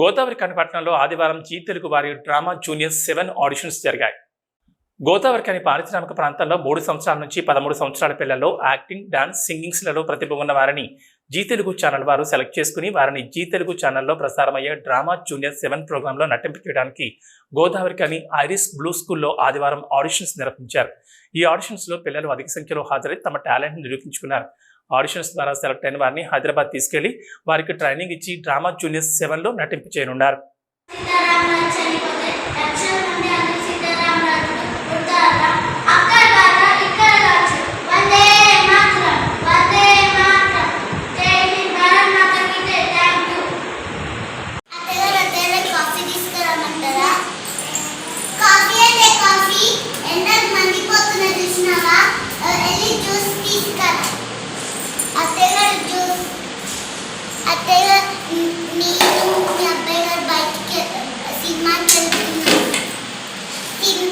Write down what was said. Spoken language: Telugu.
గోదావరి కనిపట్నంలో ఆదివారం జీ తెలుగు వారి డ్రామా జూనియర్ సెవెన్ ఆడిషన్స్ జరిగాయి. గోదావరి కని పారిశ్రామిక ప్రాంతంలో మూడు సంవత్సరాల నుంచి పదమూడు సంవత్సరాల పిల్లల్లో యాక్టింగ్ డాన్స్ సింగింగ్స్లలో ప్రతిభ ఉన్న వారిని జీ తెలుగు ఛానల్ వారు సెలెక్ట్ చేసుకుని వారిని జీ తెలుగు ఛానల్లో ప్రసారమయ్యే డ్రామా జూనియర్ సెవెన్ ప్రోగ్రాంలో నటింపు చేయడానికి గోదావరి కని ఐరిస్ బ్లూ స్కూల్లో ఆదివారం ఆడిషన్స్ నిర్వహించారు. ఈ ఆడిషన్స్లో పిల్లలు అధిక సంఖ్యలో హాజరై తమ టాలెంట్ని నిరూపించుకున్నారు. ఆడిషన్స్ ద్వారా సెలెక్ట్ అయిన వారిని హైదరాబాద్ తీసుకెళ్ళి వారికి ట్రైనింగ్ ఇచ్చి డ్రామా జూనియర్ సెవెన్లో నటింపు చేయనున్నారు സിനിമ സിനിമ